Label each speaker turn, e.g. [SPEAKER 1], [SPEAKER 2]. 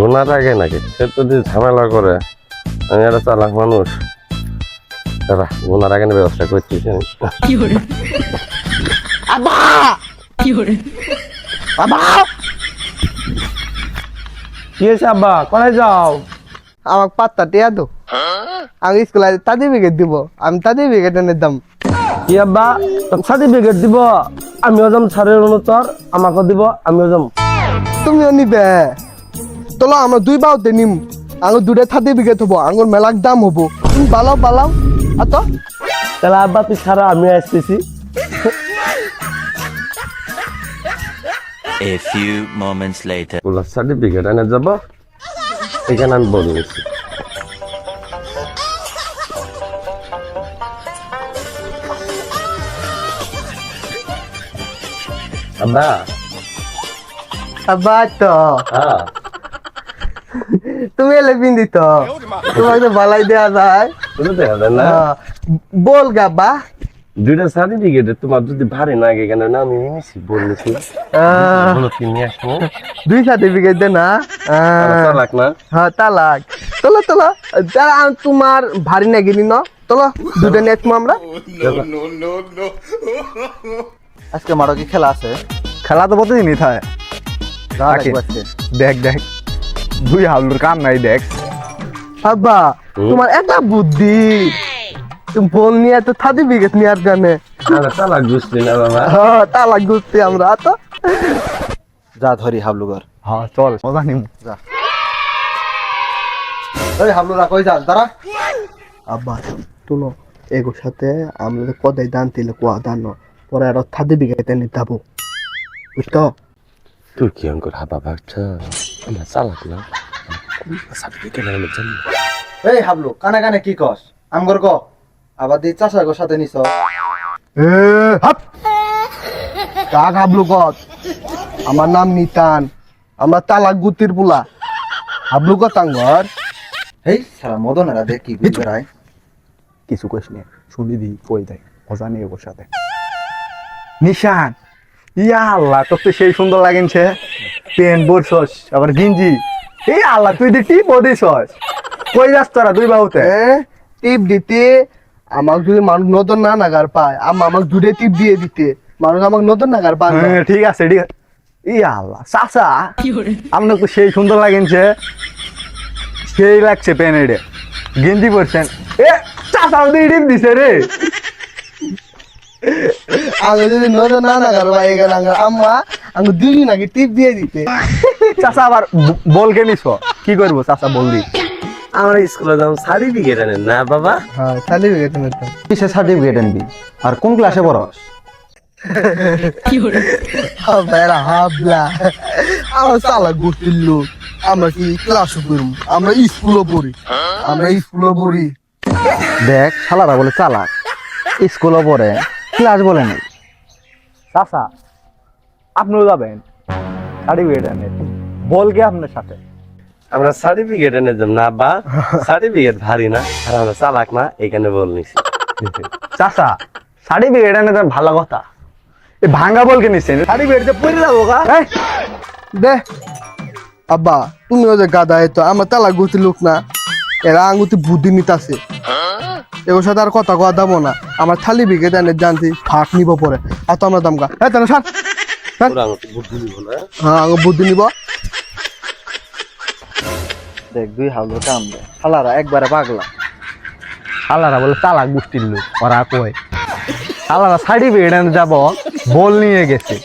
[SPEAKER 1] ঘোনা থাকে নাকি? সে তো যদি ঝামেলা করে আমি একটা চালাক মানুষ। দাদা ঘোনার আগে ব্যবস্থা
[SPEAKER 2] করছি
[SPEAKER 3] কি
[SPEAKER 4] কি হয়েছে আব্বা? কোথায় যাও?
[SPEAKER 3] আমার পাত্তা টিয়া তো আমি স্কুলে তাদের বিকেট দিব। আমি তাদের বিকেট এনে দাম।
[SPEAKER 4] কি আব্বা? তোর সার্টিফিকেট দিব। আমিও যাম ছাড়ের অনুতর আমাকে দিব আমিও যাম।
[SPEAKER 3] তুমিও নিবে। তোলো আমরা দুই বাউতে নিম। আঙুর দুটো থার্টি বিকেট হব আঙুর মেলাক দাম হব। তুমি বালাও বালাও। আতো?
[SPEAKER 4] তাহলে আব্বা তুই ছাড়া আমি আসতেছি
[SPEAKER 5] A few moments later.
[SPEAKER 1] ওগুলো সার্টিফিকেট এনে যাব। এখানে আমি বলে নিচ্ছি আব্বা।
[SPEAKER 3] আব্বা তো
[SPEAKER 1] হ্যাঁ।
[SPEAKER 3] তুমি এলে বিন্দি তো। তোমাকে বালাই দেওয়া যায়। হ্যাঁ। বল গা বা
[SPEAKER 1] দুইটা সার্টিফিকেট তোমার যদি ভারী না আগে কেন না আমি নিয়েছি বলেছি। বলো তিনি আসব?
[SPEAKER 3] দুই সার্টিফিকেট দে না।
[SPEAKER 1] চালাক না?
[SPEAKER 3] হ্যাঁ তালাক। তোলো তোলো। যারা তোমার ভারী না গিনি ন? তোলো দুটো নেট আমরা।
[SPEAKER 6] আজকে মারো কি খেলা আছে?
[SPEAKER 4] খেলা তো প্রতিদিনই থাকে। দেখ দেখ। দুই হাবলুর কাম নাই দেখ।
[SPEAKER 3] আব্বা তোমার একটা বুদ্ধি। তুমি ফোন নিয়ে তো সার্টিফিকেট নেওয়ার জন্য
[SPEAKER 1] আরে চালাক বুঝলি না বাবা।
[SPEAKER 3] হ্যাঁ তালাক ঘুরছি আমরা তো।
[SPEAKER 6] যা ধরি হাবলুগর
[SPEAKER 4] হ্যাঁ চল মজা নিম।
[SPEAKER 6] ওই হাবলুরা কই যাস? দাঁড়া।
[SPEAKER 3] আব্বা শুনো এগোর সাথে আমরা কদাই দান দিলে কোয়া দান পরে আরও সার্টিফিকেট এনে যাব বুঝতো?
[SPEAKER 1] তুই কি অঙ্কুর হাবা ভাগছা আমার চালাক না। সার্টিফিকেট এনে জানি
[SPEAKER 6] এই হাবলু কানে কানে কি কস? আমগর ক? আবার দি চাষা গো সাথে নিছ
[SPEAKER 3] কা হাবলু কত আমার নাম নিতান। আমরা তালাক গুতির পুলা। হাবলু কত আঙ্গর।
[SPEAKER 6] হেই সারা মদনেরা দেখ কি বেড়ায়
[SPEAKER 4] কিছু কইস নে শুনি দি কই দেয়। মজা নেই ওর সাথে। নিশান ইয়া আল্লাহ তোর তো সেই সুন্দর লাগেনছে। পেন বরছস আবার গিঞ্জি। এই আল্লাহ তুই দি টিপ দিছস। কই যাস তোরা দুই বাহুতে?
[SPEAKER 3] এ টিপ দিতে আমাকে যদি মানুষ নতুন না নাগার পায় আম- আমাকে দূরে টিপ দিয়ে দিতে। মানুষ আমাকে নতুন নাগার পায়।
[SPEAKER 4] হ্যাঁ, ঠিক আছে ঠিক আছে। ইয়া আল্লাহ চাচা，আপনার তো সেই সুন্দর লাগেনছে সেই লাগছে পেন এডে। গেঞ্জি পরছেন। এ চাচা ওদের টিপ দিছে রে।
[SPEAKER 3] আমি যদি নতুন না নাগার পায় এখানে আম্মা আমাকে দুই নাকি টিপ দিয়ে দিতে।
[SPEAKER 4] চাচা আবার ব- বলকে নিছ। কি করব চাচা বল দি।
[SPEAKER 1] আমার স্কুলে যাম সার্টিফিকেট এনে না বাবা?
[SPEAKER 3] হ্যাঁ সার্টিফিকেট নিতাম
[SPEAKER 6] কিসের সার্টিফিকেট আনবি? আর কোন ক্লাসে পড়স?
[SPEAKER 2] 有人
[SPEAKER 3] ，হাবলা হাবলা আমার সালা গুটির লোক আমরা কি ক্লাসও করুম আমরা স্কুলও পড়ি। আমরা স্কুলও পড়ি।
[SPEAKER 6] দেখ শালারা বলে চালাক। স্কুলও পড়ে ক্লাস বলে নাই।
[SPEAKER 4] চাচা আপনিও যাবেন। সার্টিফিকেট এনে বলকে আপনার সাথে।
[SPEAKER 1] আমরা সার্টিফিকেট এনে যাম না বা সার্টিফিকেট ভারী না আর আমরা চালাক না এখানে বল নিছি।
[SPEAKER 4] চাচা সার্টিফিকেট এনে দেন ভালো কথা। এ ভাঙ্গা বলকে নিচ্ছেন সার্টিফিকেট যে পড়ে যাব গা। এই,
[SPEAKER 3] দে। আব্বা তুমিও যে গাদা তো আমার তালা গুতি লোক না। এরা আঙ্গুতি বুদ্ধি নিতাছে। এগুলোর সাথে আর কথা কওয়া দামো না। আমার থালি বিঘে দেনে জানছি ফাঁক নিব পরে। আর তো আমরা দামগা হ্যাঁ তাহলে সার। হ্যাঁ বুদ্ধি নিব।
[SPEAKER 6] দেখ, দুই হাবলুর কাম দেয় শালারা একবারে পাগলা।
[SPEAKER 4] শালারা বলে চালাক গোষ্ঠীর লোক, ওরা কয়। শালারা সার্টিফিকেট যাব, বল নিয়ে গেছে।